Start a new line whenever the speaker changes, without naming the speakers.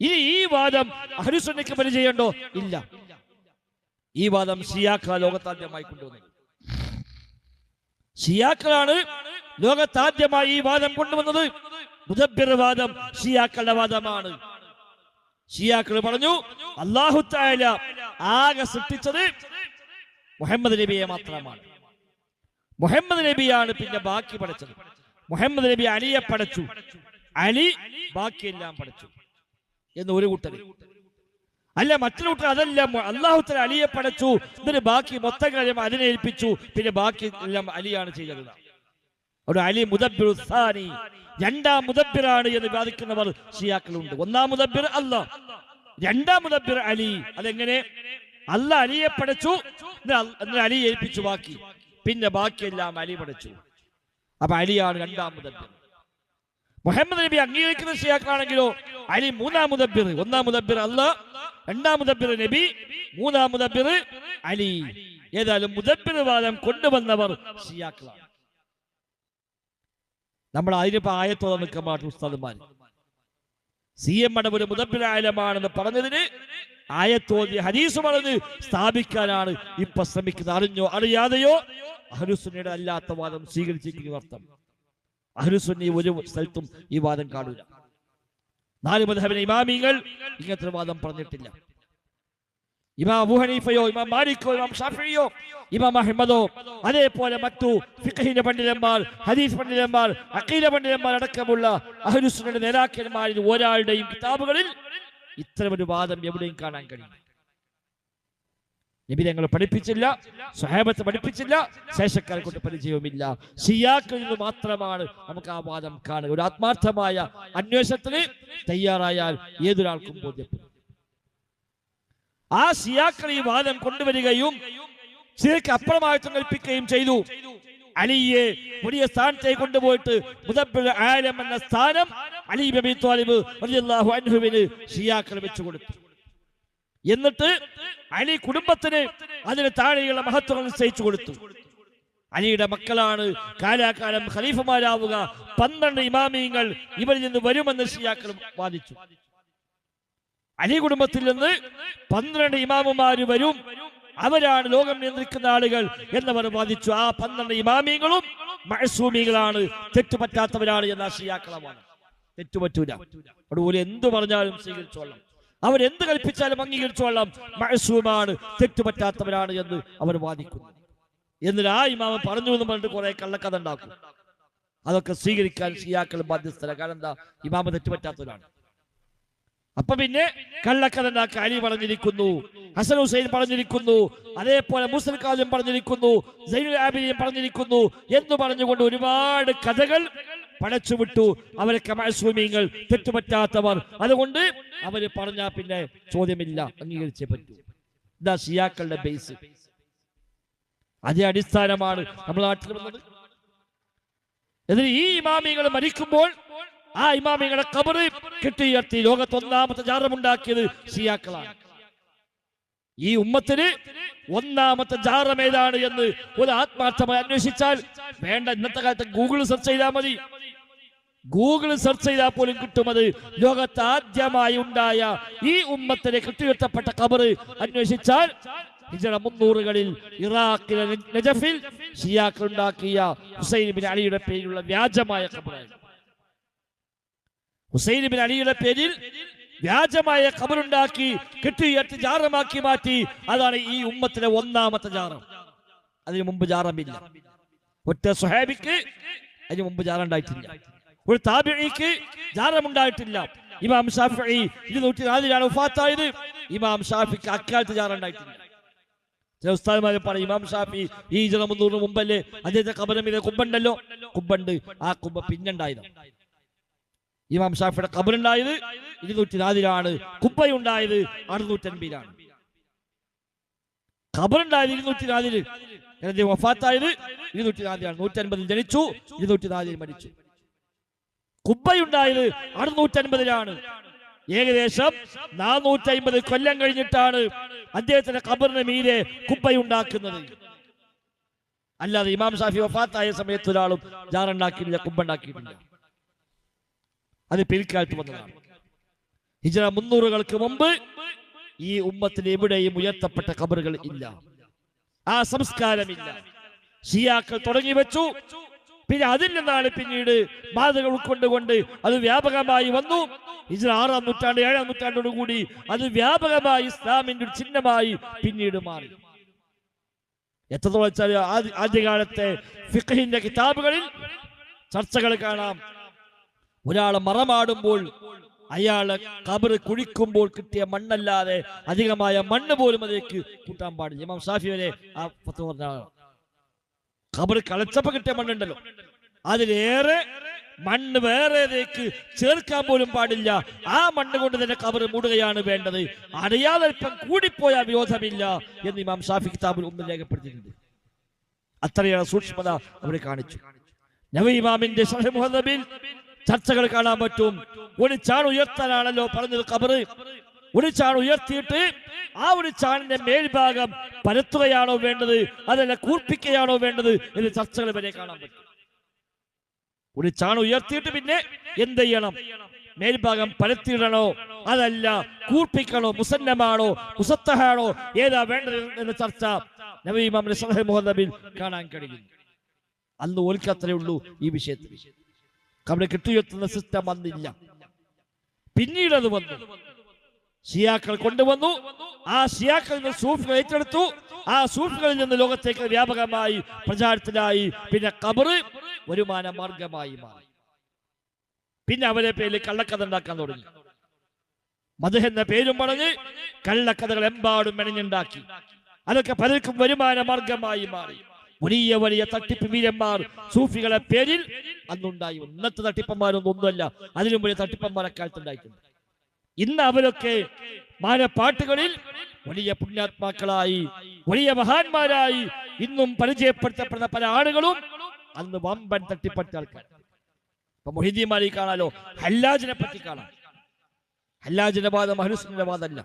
ഇനി ഈ വാദം അഹ്ലുസുന്നയ്ക്ക് പരിചയമുണ്ടോ? ഇല്ല. ഈ വാദം ഷിയാക്ക ലോകത്താദ്യമായി കൊണ്ടുവന്നത്. ഷിയാക്കളാണ് ലോകത്താദ്യമായി ഈ വാദം കൊണ്ടുവന്നത്. മുദബിർവാദം ഷിയാക്കളുടെ വാദമാണ്. ഷിയാക്കൾ പറഞ്ഞു അള്ളാഹു താല ആകെ സൃഷ്ടിച്ചത് മുഹമ്മദ് നബിയെ മാത്രമാണ്. മുഹമ്മദ് നബിയാണ് പിന്നെ ബാക്കി പഠിച്ചത് മുഹമ്മദ് നബി അലിയെ പഠിച്ചു അലി ബാക്കിയെല്ലാം പഠിച്ചു എന്ന് ഒരു കൂട്ടർ അല്ല മറ്റൊരു കൂട്ടർ അതല്ല അള്ളാഹുത്തല അലിയെ പടച്ചു എന്നിട്ട് ബാക്കി മൊത്തം കാര്യം അതിനെ ഏൽപ്പിച്ചു പിന്നെ ബാക്കി എല്ലാം അലിയാണ് ചെയ്തത്. അവിടെ അലി മുദബിർ രണ്ടാം മുദബിറാണ് എന്ന് വാദിക്കുന്നവർ ഷിയാക്കളുണ്ട് ഒന്നാം മുദബിർ അല്ല രണ്ടാം മുദബിർ അലി. അതെങ്ങനെ? അല്ല അലിയെ പടച്ചു എന്നിട്ട് അലി ഏൽപ്പിച്ചു ബാക്കി. പിന്നെ ബാക്കിയെല്ലാം അലി പടച്ചു. അപ്പൊ അലിയാണ് രണ്ടാം മുദബിർ മുഹമ്മദ് നബി അംഗീകരിക്കുന്ന ഷിയാക്കളാണെങ്കിലോ അലി മൂന്നാം മുദബിർ ഒന്നാം മുദബിർ അല്ല രണ്ടാം മുദബിർ നബി മൂന്നാം മുദബിർ അലി. ഏതായാലും മുദബിർ വാദം കൊണ്ടുവന്നവർ ഷിയാക്കളാണ്. നമ്മൾ അതിനിപ്പോ ആയത്തോടെ നിൽക്കാൻ പാട്ടും ഉസ്താദന്മാർ സി എം മടവൂർ മുതപ്പിലായാലമാണെന്ന് പറഞ്ഞതിന് ആയത്തോതി ഹരീസ് പറഞ്ഞ് സ്ഥാപിക്കാനാണ് ഇപ്പൊ ശ്രമിക്കുന്നത്. അറിഞ്ഞോ അറിയാതെയോ? അഹരുസുന്നയുടെ അല്ലാത്ത വാദം സ്വീകരിച്ചിരിക്കുന്ന അർത്ഥം അഹരുസുന്നി ഒരു സ്ഥലത്തും ഈ വാദം കാണൂല. നാല് മധബിന് ഇമാമിങ്ങൾ ഇങ്ങനത്തെ വാദം പറഞ്ഞിട്ടില്ല. ഇമാം അബൂ ഹനീഫയോ ഇമാം മാലിക്കോ ഇമാം ഷാഫിയോ ഇമാം അഹമ്മദോ അതേപോലെ മറ്റു ഫിഖഹിന്റെ പണ്ഡിതന്മാർ ഹദീസ് പണ്ഡിതന്മാർ അഖീല പണ്ഡിതന്മാർ അടക്കമുള്ള അഹ്ലുസുന്നയുടെ നേതാക്കന്മാരിൽ ഒരാളുടെയും കിതാബുകളിൽ ഇത്തരമൊരു വാദം എവിടെയും കാണാൻ കഴിയും നബി പഠിപ്പിച്ചില്ല സ്വഹേബത്ത് പഠിപ്പിച്ചില്ല ശേഷക്കാരെ കൊണ്ട് പരിചയവുമില്ല. ഷിയാക്കളിൽ നിന്ന് മാത്രമാണ് നമുക്ക് ആ വാദം കാണുക. ഒരു ആത്മാർത്ഥമായ അന്വേഷണത്തിന് തയ്യാറായാൽ ഏതൊരാൾക്കും ബോധ്യപ്പെടും. ആ ഷിയാക്കൾ ഈ വാദം കൊണ്ടുവരികയും ശരിക്ക് അപ്പുറമായി കൽപ്പിക്കുകയും ചെയ്തു. അലിയെ വലിയ സ്ഥാനത്തേക്ക് കൊണ്ടുപോയിട്ട് മുതബിൾ ആലം എന്ന സ്ഥാനം അലി ബബി താലിബ് റളിയല്ലാഹു അൻഹുവിന് ഷിയാക്കൾ വെച്ചു കൊടുത്തു എന്നിട്ട് അലി കുടുംബത്തിന് അതിന് താഴെയുള്ള മഹത്വം നിശ്ചയിച്ചു കൊടുത്തു. അലിയുടെ മക്കളാണ് കാലാകാലം ഖലീഫമാരാവുക. പന്ത്രണ്ട് ഇമാമിയങ്ങൾ ഇവരിൽ നിന്ന് വരുമെന്ന് ഷിയാക്കൾ വാദിച്ചു. അലി കുടുംബത്തിൽ നിന്ന് പന്ത്രണ്ട് ഇമാമുമാര് വരും. അവരാണ് ലോകം നിയന്ത്രിക്കുന്ന ആളുകൾ എന്നവർ വാദിച്ചു. ആ പന്ത്രണ്ട് ഇമാമിയങ്ങളും മഴസൂമികളാണ് തെറ്റുപറ്റാത്തവരാണ് എന്ന ഷിയാക്കളമാണ് തെറ്റുപറ്റൂല. അതുപോലെ എന്തു പറഞ്ഞാലും സ്വീകരിച്ചോളാം അവരെന്ത് കൽപ്പിച്ചാലും അംഗീകരിച്ചോളാം. മഴസൂമാണ് തെറ്റുപറ്റാത്തവരാണ് എന്ന് അവർ വാദിക്കുന്നു. എന്നിട്ട് ആ ഇമാമ പറഞ്ഞു എന്ന് പറഞ്ഞിട്ട് കുറെ കള്ളക്കഥ ഉണ്ടാക്കും. അതൊക്കെ സ്വീകരിക്കാൻ ഷിയാക്കൾ ബാധ്യസ്ഥര. കാരണം എന്താ? ഇമാമ തെറ്റുപറ്റാത്തവരാണ്. അപ്പൊ പിന്നെ കള്ളക്കഥ ഉണ്ടാക്കി അലി പറഞ്ഞിരിക്കുന്നു ഹസൻ ഹുസൈൻ പറഞ്ഞിരിക്കുന്നു അതേപോലെ മുസ്ലിം കാലം പറഞ്ഞിരിക്കുന്നു ആബിദിൻ പറഞ്ഞിരിക്കുന്നു എന്ന് പറഞ്ഞുകൊണ്ട് ഒരുപാട് കഥകൾ പടച്ചുവിട്ടു അവരൊക്കെ മഴസൂമിയങ്ങൾ തെറ്റുപറ്റാത്തവർ. അതുകൊണ്ട് അവർ പറഞ്ഞാ പിന്നെ ചോദ്യമില്ല. അംഗീകരിച്ചേ പറ്റൂ. ഇതാ ഷിയാക്കളുടെ ബേസ് അതേ അടിസ്ഥാനമാണ് നമ്മുടെ നാട്ടിൽ വന്നത്. എന്നിട്ട് ഈ ഇമാമികൾ മരിക്കുമ്പോൾ ആ ഇമാമികളെ കബറ് കെട്ടിയുയർത്തി ലോകത്ത് ഒന്നാമത്തെ ജാറമുണ്ടാക്കിയത് ഷിയാക്കളാണ്. ഈ ഉമ്മത്തിന് ഒന്നാമത്തെ ജാറം ഏതാണ് എന്ന് ഒരു ആത്മാർത്ഥമായി അന്വേഷിച്ചാൽ വേണ്ട. ഇന്നത്തെ കാലത്ത് ഗൂഗിൾ സെർച്ച് ചെയ്താൽ മതി. ഗൂഗിൾ സെർച്ച് ചെയ്താൽ പോലും കിട്ടുമത് ലോകത്ത് ആദ്യമായി ഉണ്ടായ ഈ ഉമ്മത്തിനെ കെട്ടിയുയർത്തപ്പെട്ട കബറ് അന്വേഷിച്ചാൽ ഹിജറ മുന്നൂറുകളിൽ ഇറാഖിലെ നജഫിൽ ഷിയാക്കൾ ഉണ്ടാക്കിയ ഹുസൈൻ അലിയുടെ പേരിലുള്ള വ്യാജമായ കബറായിരുന്നു ഹുസൈൻ അലിയുടെ പേരിൽ വ്യാജമായ ഖബറുണ്ടാക്കി കെട്ടിയിട്ട് ജാറമാക്കി മാറ്റി. അതാണ് ഈ ഉമ്മത്തിലെ ഒന്നാമത്തെ ജാറം. അതിനു മുമ്പ് ജാറമില്ല. ഒറ്റ സുഹാബിക്ക് അതിനു മുമ്പ് ജാറുണ്ടായിട്ടില്ല ഒരു താബിഴിക്ക് ജാറമുണ്ടായിട്ടില്ല. ഇമാം ഷാഫി ഇരുന്നൂറ്റി നാലിലാണ് ഉഫാത്തായത് ഇമാം ഷാഫിക്ക് അക്കാലത്ത് ജാറുണ്ടായിട്ടില്ല ചില ഉസ്താദ്മാര് പറയും ഇമാം ഷാഫി ഈ ജന മുന്നൂറിന് മുമ്പല്ലേ? അദ്ദേഹത്തെ കബറമിലെ കുമ്പുണ്ടല്ലോ കുമ്പുണ്ട് ആ കുമ്പ പിന്നുണ്ടായതാണ് ഇമാം ഷാഫിയുടെ കബറുണ്ടായത് ഇരുന്നൂറ്റി നാലിലാണ് കുബ്ബയുണ്ടായത് അറുന്നൂറ്റി അൻപതിലാണ് ഖബറുണ്ടായത് ഇരുന്നൂറ്റി നാലിൽ എന്റെ വഫാത്തായത് ഇരുന്നൂറ്റി നാലിലാണ് നൂറ്റി അൻപതിൽ ജനിച്ചു ഇരുന്നൂറ്റി നാലിൽ മരിച്ചു. കുബ്ബയുണ്ടായത് അറുന്നൂറ്റി അൻപതിലാണ് ഏകദേശം നാനൂറ്റി അമ്പത് കൊല്ലം കഴിഞ്ഞിട്ടാണ് അദ്ദേഹത്തിന്റെ ഖബറിന് മീരെ കുബ്ബയുണ്ടാക്കുന്നത് അല്ലാതെ ഇമാം ഷാഫി വഫാത്തായ സമയത്ത് ഒരാളും ജാറുണ്ടാക്കിയില്ല കുബ്ബുണ്ടാക്കിയിട്ടില്ല അത് പിൽക്കാലത്ത് വന്നതാണ്. ഹിജറ മുന്നൂറുകൾക്ക് മുമ്പ് ഈ ഉമ്മത്തിന് എവിടെയും ഉയർത്തപ്പെട്ട കബറുകൾ ഇല്ല. ആ സംസ്കാരമില്ല. ഷിയാക്കൾ തുടങ്ങി വെച്ചു. പിന്നെ അതിൽ നിന്നാണ് പിന്നീട് മാതൃക ഉൾക്കൊണ്ടുകൊണ്ട് അത് വ്യാപകമായി വന്നു. ഹിജ്റ ആറാം നൂറ്റാണ്ട് ഏഴാം നൂറ്റാണ്ടോട് കൂടി അത് വ്യാപകമായി ഇസ്ലാമിന്റെ ഒരു ചിഹ്നമായി പിന്നീട് മാറി. എത്രത്തോളം വെച്ചാൽ ആദ്യ ആദ്യകാലത്തെ ഫിഖഹിന്റെ കിതാബുകളിൽ ചർച്ചകൾ കാണാം. ഒരാളെ മറമാടുമ്പോൾ അയാളെ കബറ് കുഴിക്കുമ്പോൾ കിട്ടിയ മണ്ണല്ലാതെ അധികമായ മണ്ണ് പോലും അതിലേക്ക് കൂട്ടാൻ പാടില്ല. ഇമാം ഷാഫി വരെ ആ പത്ത് പറഞ്ഞ കബർ കളച്ചപ്പോ കിട്ടിയ മണ്ണുണ്ടല്ലോ. അതിലേറെ മണ്ണ് വേറേതേക്ക് ചേർക്കാൻ പോലും പാടില്ല. ആ മണ്ണ് കൊണ്ട് തന്നെ കബറ് മൂടുകയാണ് വേണ്ടത്. അറിയാതെ അല്പം കൂടിപ്പോയാൽ വിരോധമില്ല എന്ന് ഇമാം ഷാഫി കിതാബിൽ ഒന്നും രേഖപ്പെടുത്തിയിട്ടുണ്ട്. അത്രയേറെ സൂക്ഷ്മത അവരെ കാണിച്ചു. നബി ഇമാമിന്റെ ചർച്ചകൾ കാണാൻ പറ്റും. ഒരു ചാൺ ഉയർത്താനാണല്ലോ പറഞ്ഞത് കബറ് ഒരു ചാൺ ഉയർത്തിയിട്ട് ആ ഒരു ചാണിന്റെ മേൽഭാഗം പരത്തുകയാണോ വേണ്ടത്? അതല്ല കൂർപ്പിക്കുകയാണോ വേണ്ടത് എന്ന് ചർച്ചകൾ വരെ കാണാൻ പറ്റും. ഒരു ചാൺ ഉയർത്തിയിട്ട് പിന്നെ എന്ത് ചെയ്യണം? മേൽഭാഗം പരത്തിയിടണോ? അതല്ല കൂർപ്പിക്കണോ? മുസന്നമാണോ? മുസത്തഹാണോ? ഏതാ വേണ്ടത് എന്ന ചർച്ച നബി സഹ സലഹ് കാണാൻ കഴിയും അന്ന് ഓൽക്കത്രേ ഉള്ളൂ ഈ വിഷയത്തിൽ. അവിടെ കെട്ടിയുയർത്തുന്ന സിസ്റ്റം വന്നില്ല. പിന്നീട് അത് വന്നു. ഷിയാക്കൾ കൊണ്ടുവന്നു. ആ ഷിയാക്കളിൽ നിന്ന് സൂഫികൾ ഏറ്റെടുത്തു. ആ സൂഫികളിൽ നിന്ന് ലോകത്തേക്ക് വ്യാപകമായി പ്രചാരത്തിലായി. പിന്നെ കബറ് വരുമാന മാർഗമായി മാറി. പിന്നെ അവരെ പേരിൽ കള്ളക്കഥ ഉണ്ടാക്കാൻ തുടങ്ങി. മധു എന്ന പേരും പറഞ്ഞ് കള്ളക്കഥകൾ എമ്പാടും മെനഞ്ഞുണ്ടാക്കി. അതൊക്കെ പലർക്കും വരുമാന മാർഗമായി മാറി. വലിയ വലിയ തട്ടിപ്പ് വീരന്മാർ സൂഫികളെ പേരിൽ അന്നുണ്ടായി. ഇന്നത്തെ തട്ടിപ്പന്മാരൊന്നും ഒന്നുമല്ല അതിലും വലിയ തട്ടിപ്പന്മാർ കാലത്തുണ്ടായിട്ടുണ്ട്. ഇന്ന് അവരൊക്കെ മാനപ്പാട്ടുകളിൽ വലിയ പുണ്യാത്മാക്കളായി വലിയ മഹാന്മാരായി ഇന്നും പരിചയപ്പെടുത്തപ്പെടുന്ന പല ആളുകളും അന്ന് വമ്പൻ തട്ടിപ്പറ്റ ആൾക്കാർ. ഇപ്പൊ മൊഹിദ്ദീന്മാരെ കാണാലോ? ഹല്ലാജിനെ പറ്റി കാണാം. ഹല്ലാജിന്റെ വാദം അഹ്ലുസുന്നയുടെ വാദമല്ല